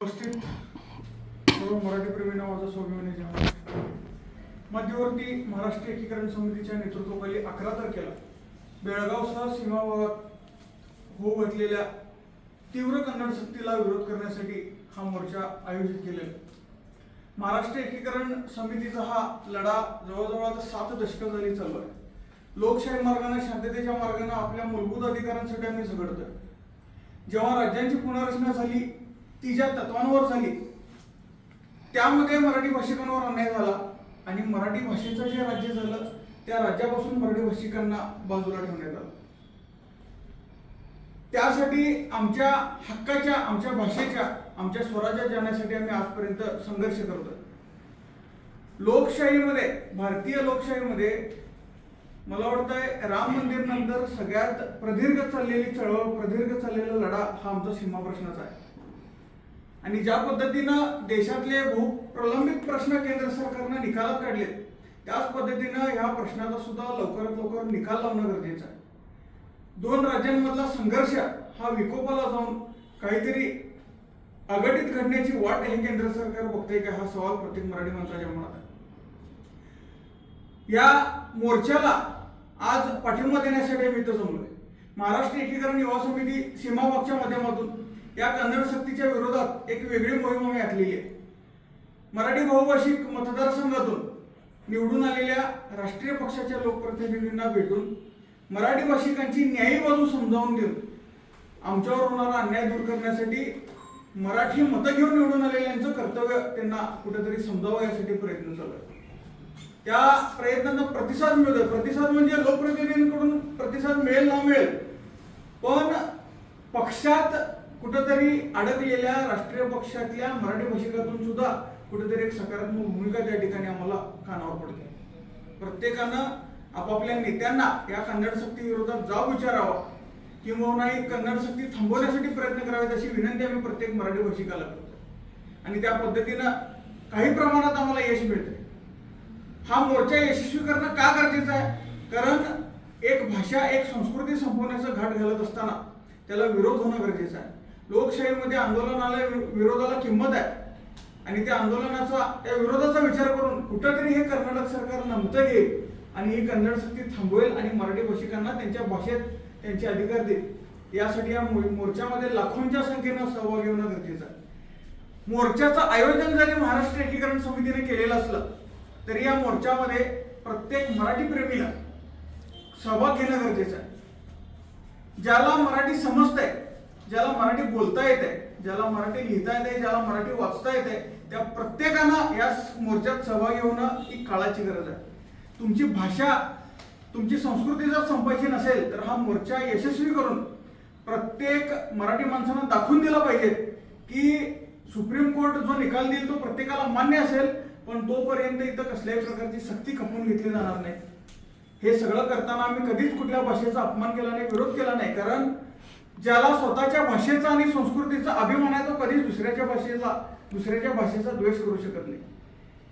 उपस्थित सर्व मराठी प्रेमी नावाचा स्वाभिमानी मध्यवर्ती महाराष्ट्र एकीकरण समितीच्या नेतृत्वाखाली अकरा तारखेला बेळगावसह सीमा भागात होऊ घातलेल्या तीव्र कन्नड सक्तीला विरोध करण्यासाठी हा मोर्चा आयोजित केलेला महाराष्ट्र एकीकरण समितीचा हा लढा जवळजवळ आता सात दशकं झाली चालू आहे. लोकशाही मार्गाने शांततेच्या मार्गाने आपल्या मूलभूत अधिकारांसाठी आम्ही झगडतोय. जेव्हा राज्यांची पुनर्रचना झाली ती ज्या तत्वांवर झाली. त्यामध्ये मराठी भाषिकांवर अन्याय झाला आणि मराठी भाषेचं जे राज्य झालं त्या राज्यापासून मराठी भाषिकांना बाजूला ठेवण्यात आलं. त्यासाठी आमच्या हक्काच्या आमच्या भाषेच्या आमच्या स्वराज्यात जाण्यासाठी आम्ही आजपर्यंत संघर्ष करतो लोकशाहीमध्ये भारतीय लोकशाहीमध्ये मला वाटतंय राम मंदिर नंतर सगळ्यात प्रदीर्घ चाललेली चळवळ प्रदीर्घ चाललेला लढा हा आमचा सीमा प्रश्नाचा आहे. आणि ज्या पद्धतीनं देशातले बहु प्रलंबित प्रश्न केंद्र सरकारनं निकालात काढले त्याच पद्धतीनं ह्या प्रश्नाचा सुद्धा लवकरात लवकर निकाल लावणं गरजेचं आहे. दोन राज्यांमधला संघर्ष हा विकोपाला जाऊन काहीतरी अघटित घडण्याची वाट हे केंद्र सरकार बघतंय का हा सवाल प्रत्येक मराठी माणसाच्या मनात आहे. या मोर्चाला आज पाठिंबा देण्यासाठी मी इथं जमलोय. महाराष्ट्र एकीकरण युवा समिती सीमाभागच्या माध्यमातून या कन्नड सक्तीच्या विरोधात एक वेगळी मोहीम आम्ही आखलेली आहे. मराठी बहुभाषिक मतदारसंघातून निवडून आलेल्या राष्ट्रीय पक्षाच्या लोकप्रतिनिधींना भेटून मराठी भाषिकांची न्यायी बाजू समजावून देऊन आमच्यावर होणारा अन्याय दूर करण्यासाठी मराठी मतं घेऊन निवडून आलेल्यांचं कर्तव्य त्यांना कुठेतरी समजावं यासाठी प्रयत्न चालू आहे. त्या प्रयत्नांना प्रतिसाद मिळतोय. प्रतिसाद म्हणजे लोकप्रतिनिधींकडून प्रतिसाद मिळेल ना मिळेल. पण पक्षात कुठंतरी अडकलेल्या राष्ट्रीय पक्षातल्या मराठी भाषिकातून सुद्धा कुठेतरी एक सकारात्मक भूमिका त्या ठिकाणी आम्हाला कानावर पडते. प्रत्येकानं आपापल्या नेत्यांना या कन्नड सक्ती विरोधात जाब विचारावा किंवा ही कन्नड सक्ती थांबवण्यासाठी प्रयत्न करावेत अशी विनंती आम्ही प्रत्येक मराठी भाषिकाला करतो. आणि त्या पद्धतीनं काही प्रमाणात आम्हाला यश मिळते हा मोर्चा यशस्वी करणं का गरजेचं आहे? कारण एक भाषा एक संस्कृती संपवण्याचा घाट घालत असताना त्याला विरोध होणं गरजेचं आहे. लोकशाहीमध्ये आंदोलनाला वि- विरोधाला किंमत आहे. आणि त्या आंदोलनाचा त्या विरोधाचा विचार करून कुठंतरी हे कर्नाटक सरकार नमतं घेईल आणि ही कन्नड सक्ती थांबवेल आणि मराठी भाषिकांना त्यांच्या भाषेत त्यांचे अधिकार देईल. यासाठी या मो- मोर्चामध्ये लाखोंच्या संख्येनं सहभागी होणं गरजेचं आहे. मोर्चाचं आयोजन जरी महाराष्ट्र एकीकरण समितीने केलेलं असलं तरी या मोर्चामध्ये प्रत्येक मराठी प्रेमीला सहभाग घेणं गरजेचं आहे. ज्याला मराठी समजतंय ज्याला मराठी बोलता येते ज्याला मराठी लिहिता येते ज्याला मराठी वाचता येते त्या प्रत्येकानं या मोर्चात सहभागी होणं ही काळाची गरज आहे. तुमची भाषा तुमची संस्कृती जर संपायची नसेल तर हा मोर्चा यशस्वी करून प्रत्येक मराठी माणसानं दाखवून दिला पाहिजे की सुप्रीम कोर्ट जो निकाल देईल तो प्रत्येकाला मान्य असेल पण तोपर्यंत इथं कसल्याही प्रकारची सक्ती खपवून घेतली जाणार नाही. हे सगळं करताना आम्ही कधीच कुठल्या भाषेचा अपमान केला नाही विरोध केला नाही कारण ज्याला स्वतःच्या भाषेचा आणि संस्कृतीचा अभिमान आहे तो कधीच दुसऱ्याच्या भाषेचा दुसऱ्याच्या भाषेचा द्वेष करू शकत नाही.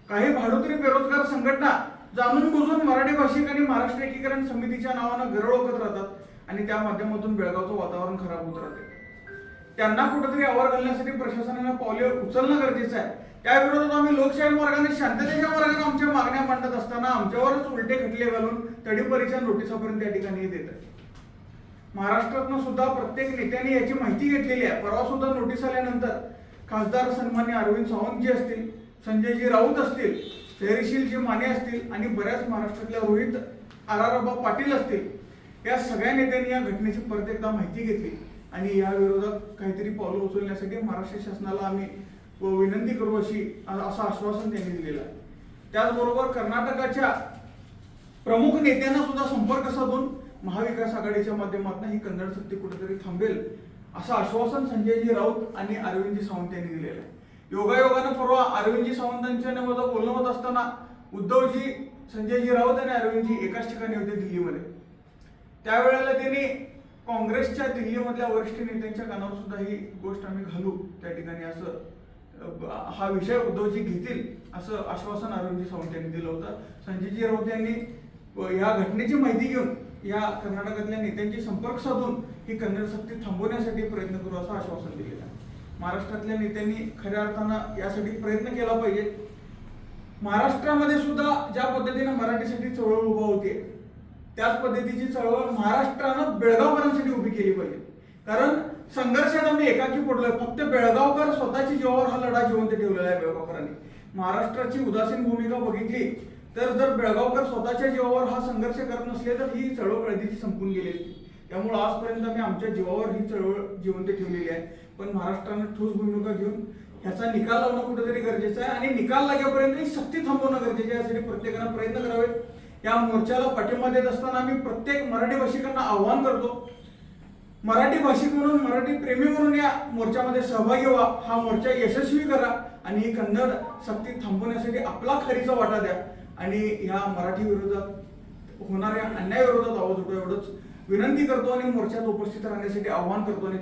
काही भाडोत्री बेरोजगार संघटना जाणून बुजून मराठी भाषिक आणि महाराष्ट्र एकीकरण समितीच्या नावानं गरळ ओकत राहतात आणि त्या माध्यमातून बेळगावचं वातावरण खराब होत राहते. त्यांना कुठेतरी आवार घालण्यासाठी प्रशासनानं पावले उचलणं गरजेचं आहे. त्या विरोधात आम्ही लोकशाही मार्गाने शांततेच्या मार्गाने आमच्या मागण्या मांडत असताना आमच्यावरच उलटे खटले घालून तडीपरीच्या नोटिसापर्यंत त्या ठिकाणी देत आहे महाराष्ट्रातनं सुद्धा प्रत्येक नेत्याने याची माहिती घेतलेली आहे. परवा सुद्धा नोटीस आल्यानंतर खासदार सन्मान्य अरविंद सावंतजी असतील संजयजी राऊत असतील धैर्यशीलजी माने असतील आणि बऱ्याच महाराष्ट्रातल्या रोहित आराराबा पाटील असतील या सगळ्या नेत्यांनी या घटनेची परत एकदा माहिती घेतली. आणि या विरोधात काहीतरी पावलं उचलण्यासाठी महाराष्ट्र शासनाला आम्ही व विनंती करू अशी असं आश्वासन त्यांनी दिलेलं आहे. त्याचबरोबर कर्नाटकाच्या प्रमुख नेत्यांना सुद्धा संपर्क साधून महाविकास आघाडीच्या माध्यमातून ही कन्नड सक्ती कुठेतरी थांबेल असं आश्वासन संजयजी राऊत आणि अरविंदजी सावंत यांनी दिलेलं आहे. योगायोगानं परवा अरविंदजी सावंतांच्या माझं बोलणं होत असताना उद्धवजी संजयजी राऊत आणि अरविंदजी एकाच ठिकाणी होते दिल्लीमध्ये. त्यावेळेला त्यांनी काँग्रेसच्या दिल्लीमधल्या वरिष्ठ नेत्यांच्या कानावर सुद्धा ही गोष्ट आम्ही घालू त्या ठिकाणी असं हा विषय उद्धवजी घेतील असं आश्वासन अरविंदजी सावंत यांनी दिलं होतं. संजयजी राऊत यांनी या घटनेची माहिती घेऊन या कर्नाटकातल्या नेत्यांशी संपर्क साधून ही कन्नड सक्ती थांबवण्यासाठी प्रयत्न करू असं आश्वासन दिलेलं आहे. महाराष्ट्रातल्या नेत्यांनी खऱ्या अर्थानं यासाठी प्रयत्न केला पाहिजे. महाराष्ट्रामध्ये सुद्धा ज्या पद्धतीने मराठीसाठी चळवळ उभा होते त्याच पद्धतीची चळवळ महाराष्ट्रानं बेळगावकरांसाठी उभी केली पाहिजे. कारण संघर्षात आम्ही एकाकी पडलोय. फक्त बेळगावकर स्वतःची जीवावर हा लढा जिवंत ठेवलेला आहे बेळगावकरांनी. महाराष्ट्राची उदासीन भूमिका बघितली तर जर बेळगावकर स्वतःच्या जीवावर हा संघर्ष करत नसले तर ही चळवळ कधीची संपून गेली असती. त्यामुळे आजपर्यंत आम्ही आमच्या जीवावर ही चळवळ जिवंत ठेवलेली आहे. पण महाराष्ट्राने ठोस भूमिका घेऊन ह्याचा निकाल लावणं कुठेतरी गरजेचं आहे आणि निकाल लागेपर्यंत ही सक्ती थांबवणं गरजेचं आहे यासाठी प्रत्येकानं प्रयत्न करावेत. या मोर्चाला पाठिंबा देत असताना आम्ही प्रत्येक मराठी भाषिकांना आव्हान करतो. मराठी भाषिक म्हणून मराठी प्रेमी म्हणून या मोर्चामध्ये सहभागी व्हा. हा मोर्चा यशस्वी करा आणि ही कन्नड सक्ती थांबवण्यासाठी आपला खरीचा वाटा द्या. आणि ह्या मराठी विरोधात होणाऱ्या अन्याय विरोधात आवाज उठवा एवढंच विनंती करतो आणि मोर्चात उपस्थित राहण्यासाठी आव्हान करतो आणि